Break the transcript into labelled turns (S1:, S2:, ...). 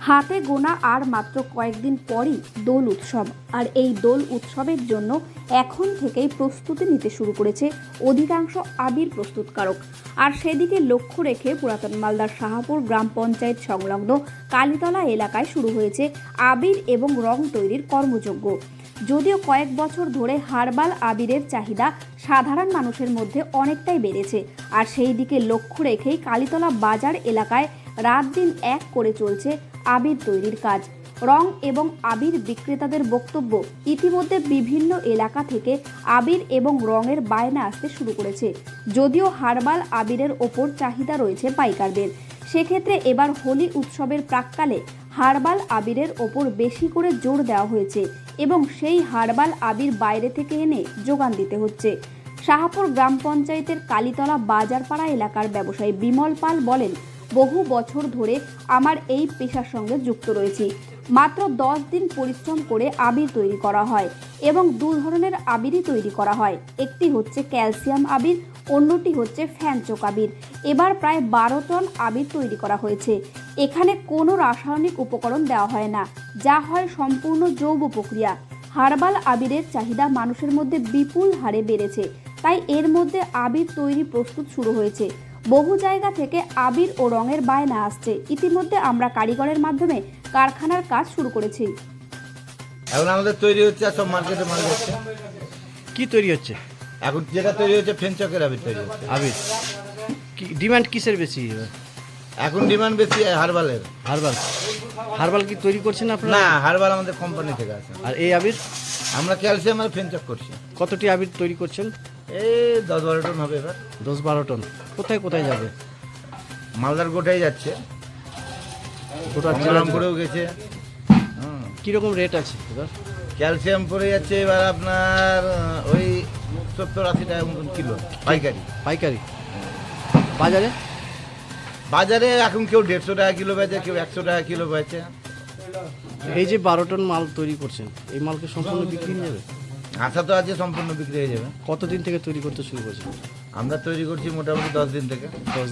S1: হাতে গোনা আর মাত্র কয়েকদিন পরই দোল উৎসব। আর এই দোল উৎসবের জন্য এখন থেকেই প্রস্তুতি নিতে শুরু করেছে অধিকাংশ আবির প্রস্তুতকারক। আর সেদিকে লক্ষ্য রেখে পুরাতন মালদার শাহাপুর গ্রাম পঞ্চায়েত সংলগ্ন কালীতলা এলাকায় শুরু হয়েছে আবির এবং রং তৈরির কর্মযজ্ঞ। যদিও কয়েক বছর ধরে হার্বাল আবিরের চাহিদা সাধারণ মানুষের মধ্যে অনেকটাই বেড়েছে। আর সেই দিকে লক্ষ্য রেখেই কালীতলা বাজার এলাকায় রাত দিন এক করে চলছে আবির তৈরির কাজ। রং এবং আবির বিক্রেতাদের বক্তব্য ইতিমধ্যে বিভিন্ন এলাকা থেকে আবির এবং রঙের বায়না আসতে শুরু করেছে। যদিও হার্বাল আবিরের ওপর চাহিদা রয়েছে পাইকারদের। সেক্ষেত্রে এবার হোলি উৎসবের প্রাককালে হার্বাল আবিরের ওপর বেশি করে জোর দেওয়া হয়েছে এবং সেই হার্বাল আবির বাইরে থেকে এনে যোগান দিতে হচ্ছে। শাহাপুর গ্রাম পঞ্চায়েতের কালীতলা বাজারপাড়া এলাকার ব্যবসায়ী বিমল পাল বলেন বহু বছর ধরে আমার এই পেশার সঙ্গে যুক্ত রয়েছি। মাত্র দশ দিন পরিশ্রম করে আবির তৈরি করা হয় এবং দু ধরনের আবিরই তৈরি করা হয়। একটি হচ্ছে ক্যালসিয়াম আবির, অন্যটি হচ্ছে ফ্যানচোক আবির। এবার প্রায় বারো টন আবির তৈরি করা হয়েছে। এখানে কোনো রাসায়নিক উপকরণ দেওয়া হয় না, যা হয় সম্পূর্ণ জৈব প্রক্রিয়া। হার্বাল আবিরের চাহিদা মানুষের মধ্যে বিপুল হারে বেড়েছে, তাই এর মধ্যে আবির তৈরি প্রস্তুত শুরু হয়েছে। বহু জায়গা থেকে আবির ও রঙের বায়না আসছে। ইতিমধ্যে আমরা কারিগরের মাধ্যমে কারখানার কাজ শুরু করেছি।
S2: এখন আমাদের তৈরি হচ্ছে আর সব মার্কেটে মাল হচ্ছে
S3: কি তৈরি হচ্ছে?
S2: এখন যেটা তৈরি হচ্ছে ফেনচকের আবির তৈরি হচ্ছে।
S3: আবির। কি ডিমান্ড কিসের বেশি?
S2: এখন ডিমান্ড বেশি হারবালের।
S3: হারবাল। হারবাল কি তৈরি করছেন আপনারা?
S2: না হারবাল আমাদের কোম্পানি থেকে আছে।
S3: আর এই আবির?
S2: আমরা ক্যালসিয়াম আর ফেনচক করছি।
S3: কতটি আবির তৈরি করছেন?
S2: এই দশ বারো টন হবে এবার।
S3: দশ বারো টন। কোথায় কোথায় যাবে?
S2: মালদার গোটাই যাচ্ছে।
S3: গোটা
S2: করেও গেছে।
S3: কীরকম রেট আছে এবার?
S2: ক্যালসিয়াম পড়ে যাচ্ছে এবার আপনার ওই সত্তর আশি টাকা মতন কিলো পাইকারি।
S3: পাইকারি? বাজারে?
S2: বাজারে এখন কেউ দেড়শো টাকা কিলো বেচে কেউ একশো টাকা কিলো বেচে।
S3: এই যে বারো টন মাল তৈরি করছেন এই মালকে সম্পূর্ণ বিক্রি হয়ে যাবে?
S2: আশা তো আজকে সম্পূর্ণ বিক্রি হয়ে যাবে।
S3: কতদিন থেকে তৈরি করতে শুরু করছি
S2: আমরা তৈরি করছি মোটামুটি দশ দিন থেকে।
S3: দশ